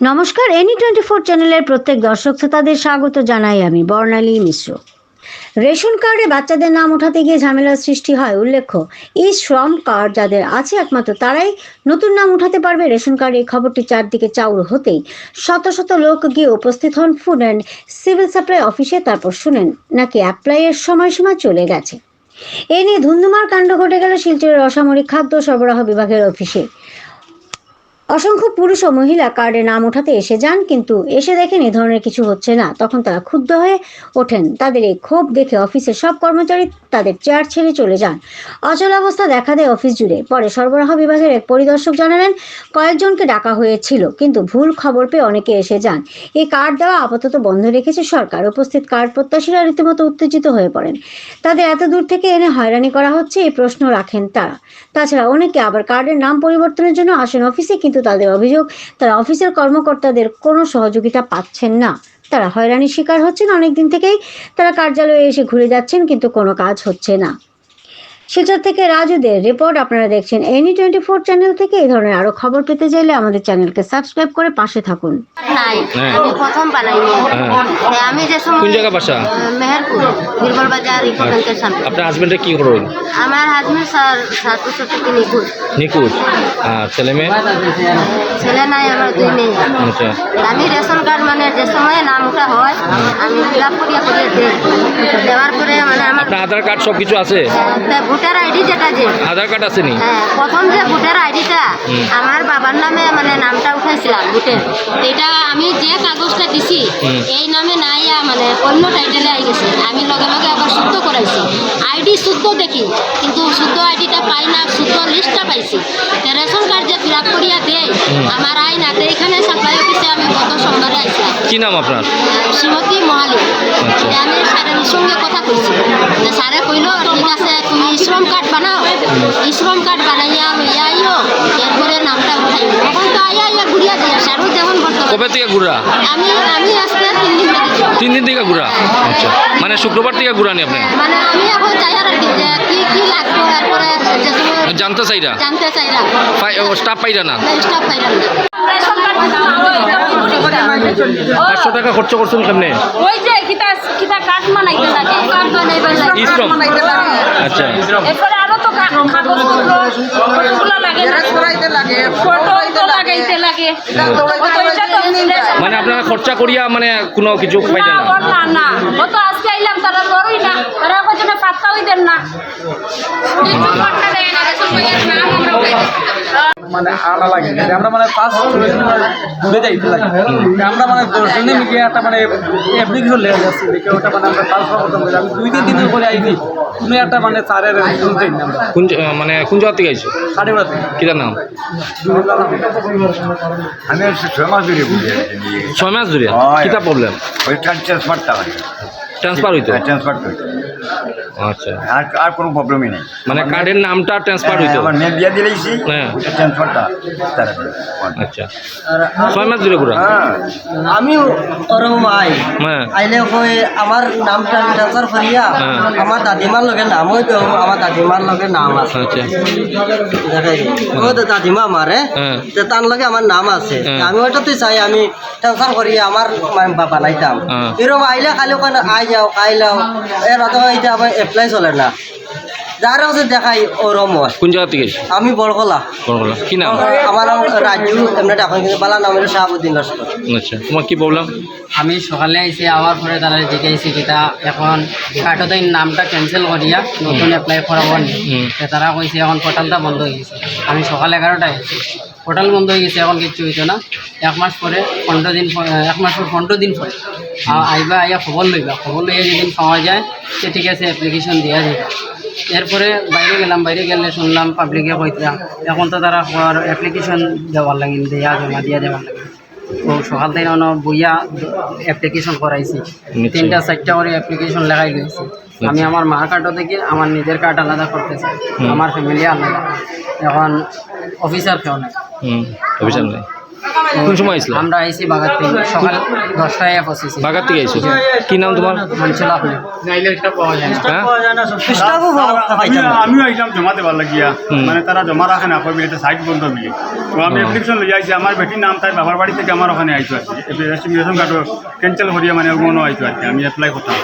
নমস্কার any twenty four চ্যানেলের প্রত্যেক দর্শক শ্রোতাদের স্বাগত জানাই আমি, বর্ণালী মিশ্র। রেশন কার্ডে বাচ্চাদের নাম ওঠাতে গিয়ে ঝামেলার সৃষ্টি হয়, উল্লেখ্য, এই শ্রম কার্ড যাদের আছে একমাত্র, তারাই নতুন নাম উঠাতে পারবে। রেশন কার্ডে এই খবরটি চারদিকে চাউর হতেই শত শত লোক গিয়ে উপস্থিত হন ফুড অ্যান্ড সিভিল সাপ্লাই অফিসে তারপর শুনেন নাকি অ্যাপ্লাইয়ের সময়সীমা চলে গেছে। এ নিয়ে ধুন্ধুমার কাণ্ড ঘটে গেল শিলচরের অসামরিক খাদ্য সরবরাহ বিভাগের অফিসে। অসংখ্য পুরুষ ও মহিলা কার্ডে নাম ওঠাতে এসে যান, কিন্তু এসে দেখেন এ ধরনের কিছু হচ্ছে না। তখন তারা ক্ষুব্ধ হয়ে ওঠেন। তাদের এই ক্ষোভ দেখে অফিসের সব কর্মচারী তাদের চেয়ার ছেড়ে চলে যান। অচল অবস্থা দেখা দেয় অফিস জুড়ে। পরে সরবরাহ বিভাগের এক পরিদর্শক জানালেন, কয়েকজনকে ডাকা হয়েছিল, কিন্তু ভুল খবর পেয়ে অনেকে এসে যান। এই কার্ড দেওয়া আপাতত বন্ধ রেখেছে সরকার। উপস্থিত কার্ড প্রত্যাশীরা রীতিমতো উত্তেজিত হয়ে পড়েন। তাদের এত দূর থেকে এনে হয়রানি করা হচ্ছে, এই প্রশ্ন রাখেন তারা। তাছাড়া অনেকে আবার কার্ডের নাম পরিবর্তনের জন্য আসেন অফিসে, কিন্তু তাদের অভিযোগ, তারা অফিসের কর্মকর্তাদের কোনো সহযোগিতা পাচ্ছেন না। তারা হয়রানির শিকার হচ্ছেন। অনেক দিন থেকেই তারা কার্যালয়ে এসে ঘুরে যাচ্ছেন কিন্তু কোনো কাজ হচ্ছে না। শিলচর থেকে রাজুদের রিপোর্ট আপনারা দেখছেন এনি টোয়েন্টি ফোর চ্যানেল থেকে। এই ধরনের আরও খবর পেতে চাইলে আমাদের চ্যানেলকে সাবস্ক্রাইব করে পাশে থাকুন। হ্যাঁ। আমি প্রথম বানাইনি। হ্যাঁ। আমি যে সময় কোন জায়গা বাসা? মেহেরপুর বীরবল বাজার ইকো ব্যাংকের সামনে আপনার হাজবেন্ডে কি করবেন আমার হাজবেন্ড স্যার সাত বছর থেকে নিখোঁজ। নিখোঁজ? আর ছেলে মেয়ে? ছেলে নাই আমার দুই মেয়ে। আচ্ছা। আমি রেশন কার্ড মানে যে সময় নাম ওঠা হয় আমি ফিল আপ করিয়া করিয়া দিই দেওয়ার পরে মানে আমার আপনার আধার কার্ড সব কিছু আছে? ভোটার আইডি যেটা যে। আধার কার্ড আছে নি? হ্যাঁ প্রথম যে ভোটার আইডিটা। আমার বাবার নামে মানে নামটা উঠাইছিলাম ভোটের এটা আমি যে কাগজটা দিছি এই নামে নাই মানে অন্য টাইটেলে আই গেছে। আমি লগে লগে আবার শুদ্ধ করাইছি। আইডি শুদ্ধ দেখি কিন্তু শুদ্ধ আইডিটা পাই না শুদ্ধ লিস্টটা পাইছি তো রেশন কার্ড যে ফিল আপ করিয়া দেয় আমার আই না তো এখানে সাপ্লাই অফিসে আমি গত সোমবারে আইছিলাম কি নাম আপনার? শ্রীমতী মহালি। আচ্ছা। আমি স্যারের সঙ্গে কথা কইছি স্যারে কইল ঠিক আছে তুমি শ্রম কার্ড বানাও। শ্রম কার্ড বানাইয়া লইয়া আইও এরপরে নামটা উঠাই তখন তো আইয়া আইয়া ঘুরিয়া দিয়া স্যারও যেমন কবে থেকে ঘুরা? আমি আমি আজকে তিন দিন তিন দিন থেকে ঘুরা? আচ্ছা। মানে শুক্রবার থেকে ঘুরানি আপনি? মানে আমি এখন যাই আর কি কি কি লাগবে এরপরে যে সময় জানতে চাইরা? জানতে চাইলাম স্টাফ পাইরা না? স্টাফ পাইলাম না। পাঁচশো টাকা খরচ করছেন কেমনে? ওই যে কিতা কিতা কাঠ মানাইতে লাগে কার্ড বানাইবার লাগে। শ্রম আচ্ছা। এরপরে আরও তো কাগজপত্র ফটোগুলো লাগে। ফটো লাগাইতে মানে আপনারা খরচা করিয়া মানে কোনো কিছু পাইরা না না? ওর না না। ও তো আজকে আইলাম তারা লড়ই না। তারা কজনে পাত্তা হইতেন না। মানে লাগে। আমরা মানে পাঁচ ঘুরে যাইতে লাগে আমরা মানে দর্শনে মিলে একটা মানে অ্যাপ্লিকেশন লেগে যাচ্ছে দেখে ওটা মানে আমরা পাঁচ প্রথম করে। আমি দুই তিন দিনের পরে আইনি কোনো একটা মানে স্যারের শুনতে না কোন মানে কোন জায়গা থেকে আইছো? সাড়ে বেড়াতে কিটার নাম? আমি ছয় মাস ধরে বুঝে ছয় মাস ধরে? হয়। কিটা প্রবলেম ওই ট্রান্সফারটা ট্রান্সফার হইতো? ট্রান্সফার করতে আচ্ছা। আর আর কোনো প্রবলেমই নেই। মানে কার্ডের নামটা ট্রান্সফার হইতো? আমার মেয়ে বিয়ে দিলেইছি হ্যাঁ। ট্রান্সফারটা তারা। আচ্ছা। ছয় মাস ধরে ঘুরা হ্যাঁ। আমি ওরম আই হ্যাঁ। আইলে কই আমার নামটা ট্রান্সফার করিয়া হ্যাঁ। আমার দাদিমার লগে নাম হইতো আমার দাদিমার লগে নাম আছে। আচ্ছা। দেখাই ও তো দাদিমা আমারে হ্যাঁ। তো তার লগে আমার নাম আছে। হ্যাঁ। আমি ওইটাতে চাই আমি ট্রান্সফার করিয়া আমার বাবা নাইতাম হ্যাঁ। এরকম আইলে খালি ওখানে আই যাও আই যাও। এর এটা আমার এপ্লাই চলে না। যার হচ্ছে দেখাই ওরম হয়। কোন জায়গা থেকে আমি বরকলা বড়গলা কি নাম? আমার নাম রাজু এমনি ডাকুন কিন্তু বালা নাম হলো শাহাবুদ্দিন লস্কর আচ্ছা তোমার কি প্রবলেম আমি সকালে আইসি আওয়ার পরে তারা জিজ্ঞাসি কিতা। এখন কার্ডতে নামটা ক্যান্সেল করিয়া নতুন এপ্লাই করাবো নি। তে তারা কইছে এখন পোর্টালটা বন্ধ হয়ে গেছে। আমি সকাল এগারোটায় আইছি পোর্টাল বন্ধ হয়ে গেছে এখন কিচ্ছু হইতো না। এক মাস পরে পনেরো দিন এক মাস পর পনেরো দিন পরে আইবা আইয়া খবর লইবা। খবর লইয়া যেদিন পাওয়া যায় সে ঠিক আছে অ্যাপ্লিকেশন দেওয়া যাবে এরপরে বাইরে গেলাম বাইরে গেলে শুনলাম পাবলিকে কইতরা এখন তো তারা অ্যাপ্লিকেশন দেওয়ার লাগিন দেয়া জমা দিয়া দেওয়ার লাগিন তো সকাল থেকে অন বইয়া অ্যাপ্লিকেশন করাইছি। তিনটা চারটা করে অ্যাপ্লিকেশন লাগাই গেছি আমি আমার মার কার্ডও থেকে আমার নিজের কার্ড আলাদা করতে চাই আমার ফ্যামিলি আলাদা। এখন অফিসার কেউ নাই। অভিযান নেই। কোন সময় আইছিল আমরা আইসি বাগার থেকে সকাল দশটায় পৌঁছেছি। বাগার থেকে আইছো? কি নাম তোমার? মনসুলা আপনি হ্যাঁ। আমিও আইলাম জমা দেবার লাগিয়া মানে তারা জমা রাখে না কবি এটা সাইট বন্ধ মিলে তো আমি অ্যাপ্লিকেশন লই আইছি আমার বেটির নাম তাই বাবার বাড়ি থেকে আমার ওখানে আইছো আর কি। রেশন কার্ড ক্যান্সেল করিয়া মানে মনে আইছো আমি এপ্লাই করতাম।